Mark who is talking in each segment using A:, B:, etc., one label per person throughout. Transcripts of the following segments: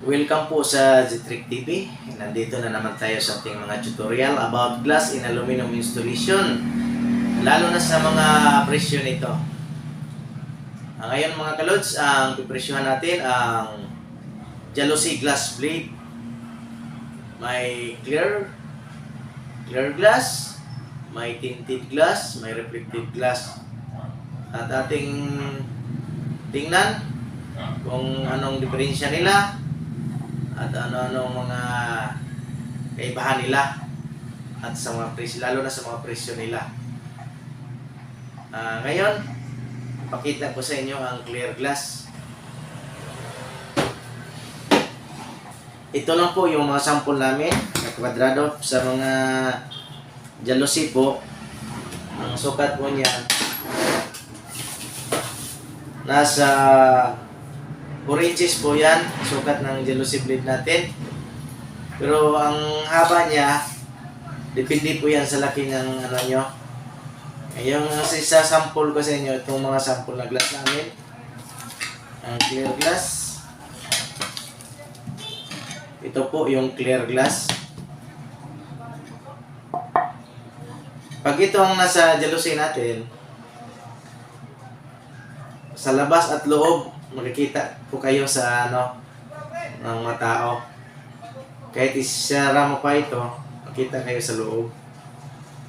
A: Welcome po sa Zitrick TV. Nandito na naman tayo sa ating mga tutorial about glass in aluminum installation. Lalo na sa mga presyo nito. Ah, ngayon mga kalods, ang pipresyohan natin ang Jealousy Glass Blade. May clear, clear glass, may tinted glass, may reflective glass. At ating tingnan kung anong diferensya nila at ano-ano mga kaibahan nila at sa mga presyo, lalo na sa mga presyo nila. Ah, ngayon, pakita ko sa inyo ang clear glass. Ito lang po yung mga sample namin na kwadrado sa mga jealousy po. Ang sukat po niya nasa 4 inches po yan, sukat ng jealousy blade natin. Pero ang haba niya, depende po yan sa laki ng ano nyo. Yung isa sample ko sa inyo, itong mga sample na glass namin. Ang clear glass. Ito po yung clear glass. Pag ito ang nasa jealousy natin, sa labas at loob, makikita po kayo sa ano, ng mga tao. Kahit isara mo pa ito, makita kayo sa loob.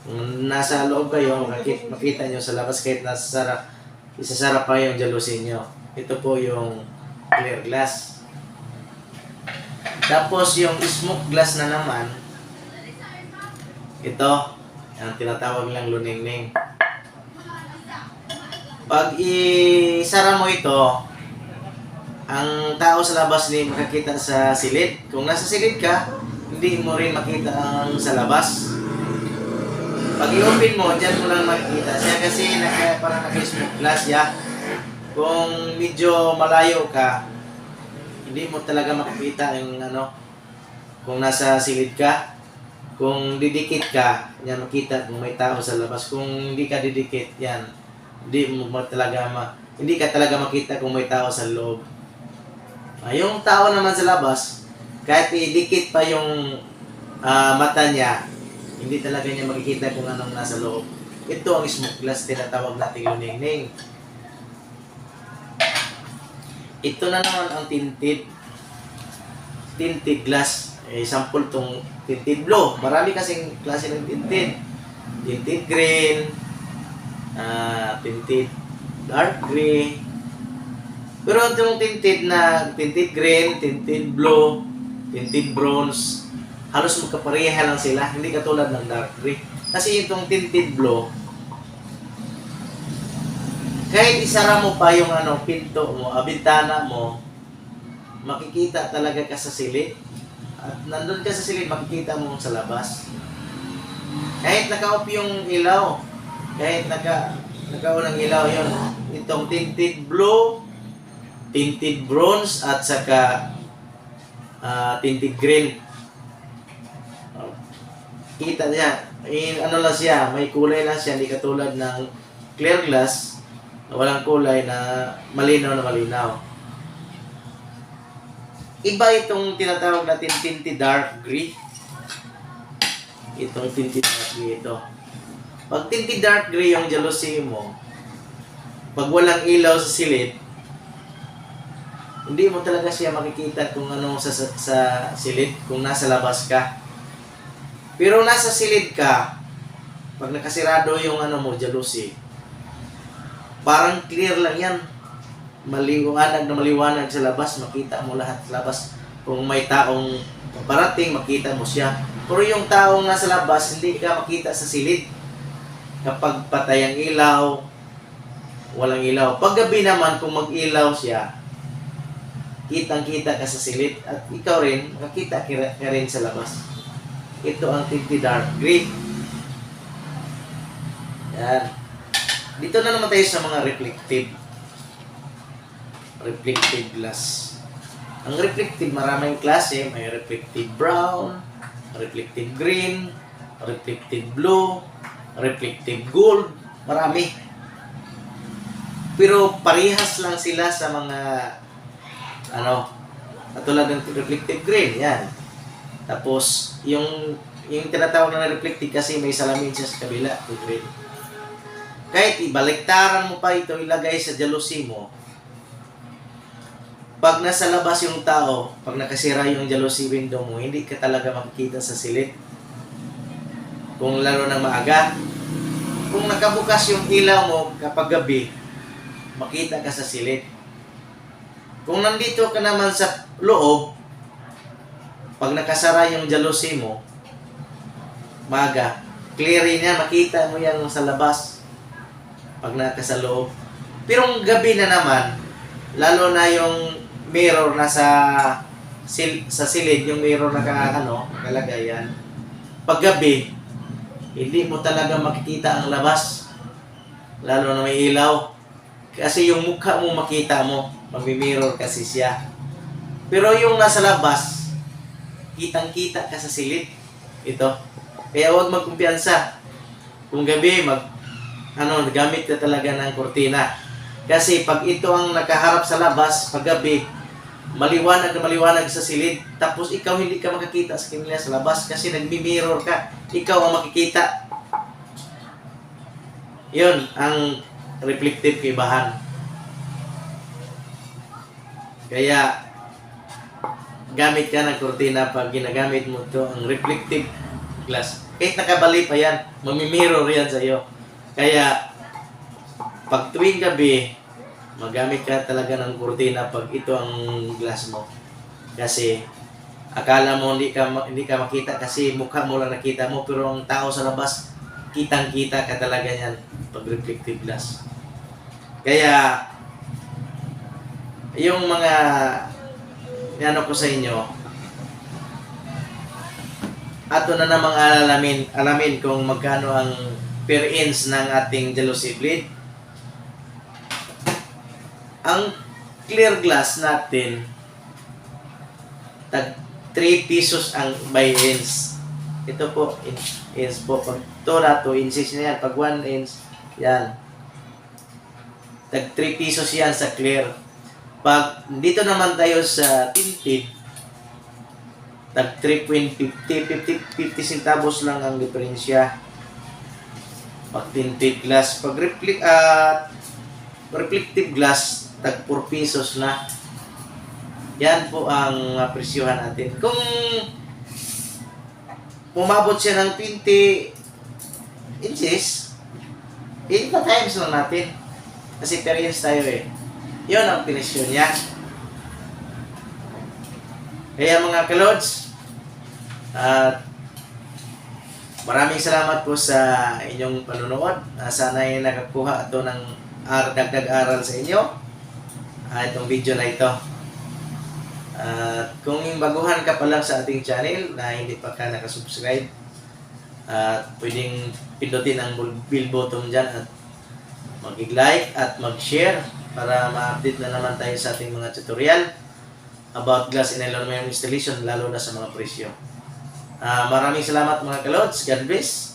A: Kung nasa loob kayo, makita, makita nyo sa labas kahit nasa sara, isasara pa yung jealousy nyo. Ito po yung clear glass. Tapos yung smoke glass na naman, ito, ang tinatawag lang luningning. Pag isara mo ito, ang tao sa labas ni makakita sa silid. Kung nasa silid ka, hindi mo rin makita ang sa labas. Pag i-open mo, dyan mo lang makikita siya kasi naka, parang naka-smoke glass ya. Kung medyo malayo ka, hindi mo talaga makikita yung ano, kung nasa silid ka. Kung didikit ka, yan makita kung may tao sa labas. Kung hindi ka didikit, yan, hindi mo talaga ma, hindi ka talaga makita kung may tao sa loob. Ah, yung tao naman sa labas, kahit idikit pa yung ah, mata niya, hindi talaga niya makikita kung anong nasa loob. Ito ang smoke glass, tinatawag nating luningning. Ito na naman ang tinted. Tinted glass. Eh, sample tong tinted blue. Marami kasing klase ng tinted. Tinted green, ah tinted dark gray. Pero itong tinted na tinted green, tinted blue, tinted bronze, halos magkapareha lang sila, hindi katulad ng dark gray. Kasi itong tinted blue, kahit isara mo pa yung ano, pinto mo, ah, bintana mo, makikita talaga ka sa silid. At nandun ka sa silid, makikita mo sa labas. Kahit naka-off yung ilaw, kahit naka, naka-unang ilaw yon itong tinted blue, tinted bronze, at saka ah, tinted green. Kita niya, in, ano lang siya, may kulay lang siya, hindi katulad ng clear glass, na walang kulay na malinaw na malinaw. Iba itong tinatawag natin tinted dark gray. Itong tinted dark gray ito. Pag tinted dark gray yung jealousy mo, pag walang ilaw sa silid, hindi mo talaga siya makikita kung ano sa, sa, sa silid, kung nasa labas ka. Pero nasa silid ka, pag nakasirado yung ano mo, jealousy, parang clear lang yan. Maliwanag na maliwanag sa labas, makita mo lahat sa labas. Kung may taong parating, makita mo siya. Pero yung taong nasa labas, hindi ka makita sa silid. Kapag patay ang ilaw, walang ilaw. Pag gabi naman, kung mag-ilaw siya, kitang-kita ka sa silid at ikaw rin, makita ka rin sa labas. Ito ang tinted dark gray. Yan. Dito na naman tayo sa mga reflective. Reflective glass. Ang reflective, maraming klase. May reflective brown, reflective green, reflective blue, reflective gold. Marami. Pero parehas lang sila sa mga ano, Katulad ng reflective green, yan. Tapos, yung yung tinatawag na reflective kasi may salamin siya sa kabila, to green. Kahit ibaliktaran mo pa ito, ilagay sa jealousy mo, pag nasa labas yung tao, pag nakasira yung jealousy window mo, hindi ka talaga makikita sa silid. Kung lalo na maaga. Kung nakabukas yung ilaw mo kapag gabi, makita ka sa silid. Kung nandito ka naman sa loob, pag nakasara yung jealousy mo, maga, clear niya, makita mo yan sa labas pag nakasa loob. Pero ang gabi na naman, lalo na yung mirror na sa sil sa silid, yung mirror na ka, ano, nakalagay yan. Pag gabi, hindi mo talaga makikita ang labas. Lalo na may ilaw. Kasi yung mukha mo makita mo, magmi-mirror kasi siya. Pero yung nasa labas, kitang-kita ka sa silid. Ito. Kaya huwag magkumpiyansa. Kung gabi, mag, ano, gamit ka talaga ng kurtina. Kasi pag ito ang nakaharap sa labas, pag gabi, maliwanag na maliwanag sa silid. Tapos ikaw hindi ka makakita sa kanila sa labas kasi nagmi-mirror ka. Ikaw ang makikita. Yun, ang reflective kaibahan. Kaya, gamit ka ng kurtina pag ginagamit mo to ang reflective glass. Kahit nakabali pa yan, mamimirror yan sa iyo. Kaya, pag tuwing gabi, magamit ka talaga ng kurtina pag ito ang glass mo. Kasi, akala mo hindi ka, hindi ka makita kasi mukha mo lang nakita mo, pero ang tao sa labas, kitang-kita ka talaga yan pag reflective glass. Kaya, yung mga ano ko sa inyo, ato na namang alamin, alamin kung magkano ang per inch ng ating jealousy blade. Ang clear glass natin, tag 3 pesos ang by inch. Ito po, inch, po. Pag ito na, 2 inches na yan. Pag 1 inch, yan. Tag 3 pesos yan sa clear. Pag dito naman tayo sa tinted, tag 3.50, 50, 50 centavos lang ang diferensya. Pag tinted glass, pag reflect, at reflective glass, tag 4 pesos na. Yan po ang uh, presyohan natin. Kung umabot siya ng 20 inches, 80 times lang natin. Kasi per inch tayo eh. Yun ang presyo niya. Kaya mga kalods, at maraming salamat po sa inyong panunood. Uh, sana ay nakakuha ito ng ar dagdag aral sa inyo. Uh, itong video na ito. At kung baguhan ka pa lang sa ating channel na hindi pa ka nakasubscribe, at pwedeng pindutin ang bell button dyan at mag-like at mag-share para ma-update na naman tayo sa ating mga tutorial about glass and aluminum installation lalo na sa mga presyo. Ah, maraming salamat mga kalods. God bless.